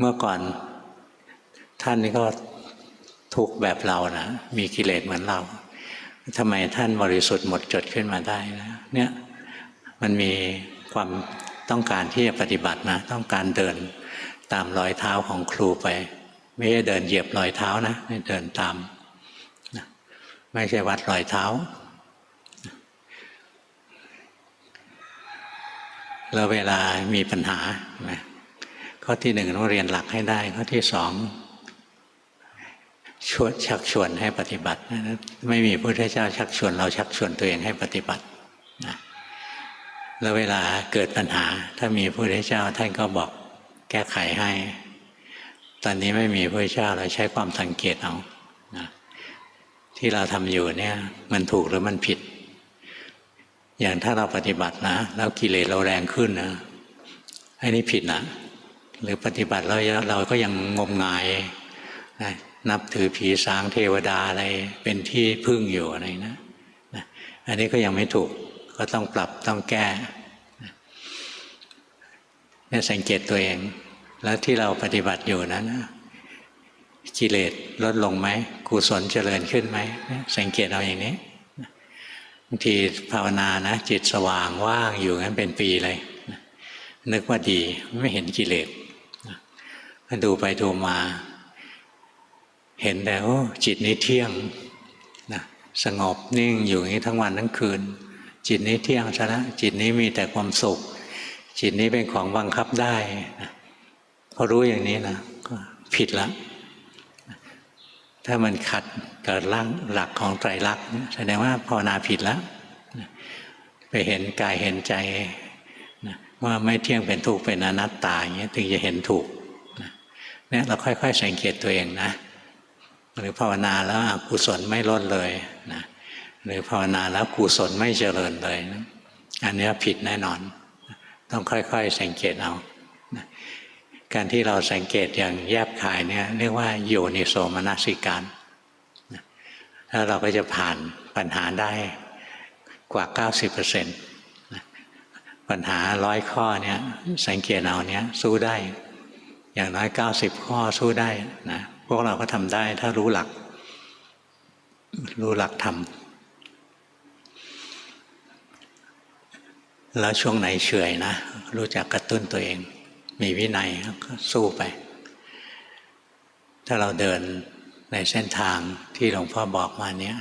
เมื่อก่อนท่านนี่ก็ทุกแบบเรานะมีกิเลสเหมือนเราทำไมท่านบริสุทธิ์หมดจดขึ้นมาได้นะเนี่ยมันมีความต้องการที่จะปฏิบัตินะ ต้องการเดินตามรอยเท้าของครูไป ไม่ใช่เดินเหยียบรอยเท้านะเดินตามไม่ใช่วัดรอยเท้า แล้วเวลามีปัญหานะ ข้อที่หนึ่งต้องเรียนหลักให้ได้ ข้อที่สองชวนชักชวนให้ปฏิบัตินะไม่มีพระพุทธเจ้าชักชวนเราชักชวนตัวเองให้ปฏิบัตินะแล้วเวลาเกิดปัญหา ถ้ามีพระพุทธเจ้าท่านก็บอกแก้ไขให้ ตอนนี้ไม่มีพระพุทธเจ้าเราใช้ความสังเกตเอานะที่เราทำอยู่เนี่ย มันถูกหรือมันผิด อย่างถ้าเราปฏิบัตินะ แล้วกิเลสเราแรงขึ้นนะไอ้นี่ผิดนะ หรือปฏิบัติแล้วเราก็ยังงมงายนะนับถือผีสางเทวดาอะไรเป็นที่พึ่งอยู่อะไรนะนะอันนี้ก็ยังไม่ถูกก็ต้องปรับต้องแก้เนี่ยสังเกตตัวเอง แล้วที่เราปฏิบัติอยู่นั้นกิเลสลดลงไหมกุศลเจริญขึ้นไหมสังเกตเอาอย่างนี้บางทีภาวนานะจิตสว่างว่างอยู่งั้นเป็นปีเลยนึกว่าดีไม่เห็นกิเลส ดูไปดูมา เห็นแล้วจิตนี้เที่ยงนะสงบนิ่งอยู่อย่างนี้ทั้งวันทั้งคืน จิตนี้เที่ยงซะแล้วจิตนี้มีแต่ความสุข จิตนี้เป็นของบังคับได้นะพอรู้อย่างนี้นะก็ผิดละถ้ามันขัดกับร่างหลักของไตรลักษณ์แสดงว่าภาวนาผิดแล้วไปเห็นกายเห็นใจว่าไม่เที่ยงเป็นทุกข์เป็นอนัตตาอย่างเงี้ถึงจะเห็นถูก เนี่ยเราค่อย ๆ สังเกตตัวเองนะหรือภาวนาแล้วอกุศลไม่ลดเลยนะหรือภาวนาแล้วกุศลไม่เจริญเลยนะอันนี้ผิดแน่นอน ต้องค่อย ๆ สังเกตเอาการที่เราสังเกตอย่างแยบคายเนี่ยเรียกว่าโยนิโสมนสิการแล้วเราก็จะผ่านปัญหาได้กว่า 90%ปัญหาร้อยข้อเนี่ยสังเกตเอาเนี้ยสู้ได้ อย่างน้อย90ข้อสู้ได้นะพวกเราก็ทำได้ถ้ารู้หลัก รู้หลักทำแล้วช่วงไหนเฉยนะ รู้จักกระตุ้นตัวเอง มีวินัยก็สู้ไป ถ้าเราเดินในเส้นทางที่หลวงพ่อบอกมาเนี้ย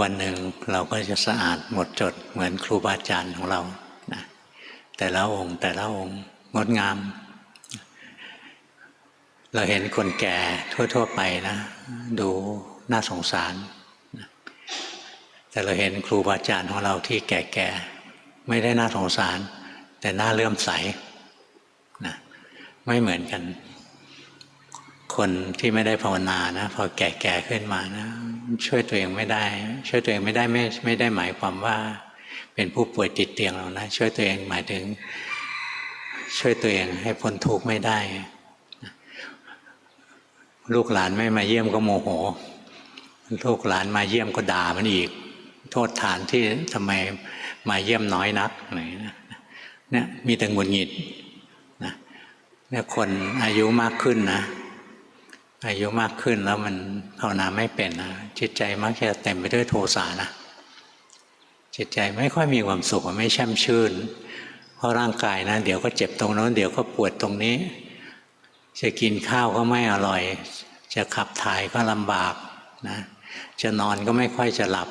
วันหนึ่งเราก็จะสะอาดหมดจดเหมือนครูบาอาจารย์ของเรานะแต่ละองค์แต่ละองค์งดงาม เราเห็นคนแก่ทั่ว ๆ ไปนะ ดูน่าสงสาร แต่เราเห็นครูบาอาจารย์ของเราที่แก่ๆ ไม่ได้น่าสงสาร แต่หน้าเลื่อมใสนะไม่เหมือนกัน คนที่ไม่ได้ภาวนานะ พอแก่ๆขึ้นมานะ ช่วยตัวเองไม่ได้ ช่วยตัวเองไม่ได้ไม่ไม่ได้หมายความว่า เป็นผู้ป่วยติดเตียงหรอกนะ ช่วยตัวเองหมายถึง ช่วยตัวเองให้พ้นทุกข์ไม่ได้ ลูกหลานไม่มาเยี่ยมก็โมโห ลูกหลานมาเยี่ยมก็ด่ามันอีก โทษฐานที่ทำไมมาเยี่ยมน้อยนักอะไรนะเนี่ยมีแต่หงุดหงิดนะเนี่ยคนอายุมากขึ้นนะอายุมากขึ้นแล้วมันภาวนาไม่เป็นนะจิตใจมักจะเต็มไปด้วยโทสะนะจิตใจไม่ค่อยมีความสุขไม่แช่มชื่น เพราะร่างกายนะ เดี๋ยวก็เจ็บตรงโน้นเดี๋ยวก็ปวดตรงนี้ จะกินข้าวก็ไม่อร่อย จะขับถ่ายก็ลำบากนะจะนอนก็ไม่ค่อยจะหลับ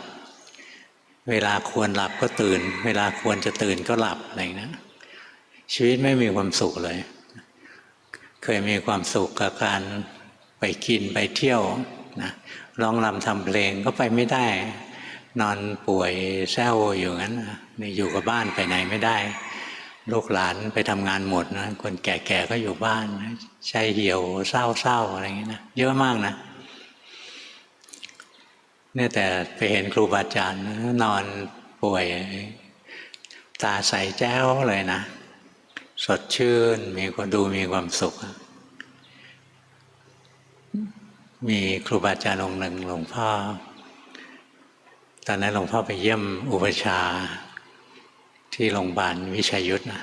เวลาควรหลับก็ตื่น เวลาควรจะตื่นก็หลับอะไรนะชีวิตไม่มีความสุขเลย เคยมีความสุขกับการไปกินไปเที่ยวนะร้องรำทำเพลงก็ไปไม่ได้ นอนป่วยแซวอยู่งั้นนี่อยู่กับบ้านไปไหนไม่ได้ ลูกหลานไปทำงานหมดนะคนแก่ๆก็อยู่บ้านใจเหี่ยวเศร้าๆอะไรอย่างนี้นะเยอะมากนะเนี่ยแต่ไปเห็นครูบาอาจารย์นอนป่วย ตาใสแจ้วเลยนะ สดชื่นมีคนดูมีความสุข มีครูบาอาจารย์องค์หนึ่งหลวงพ่อ ตอนนั้นหลวงพ่อไปเยี่ยมอุปชา ที่โรงพยาบาลวิชัยยุทธนะ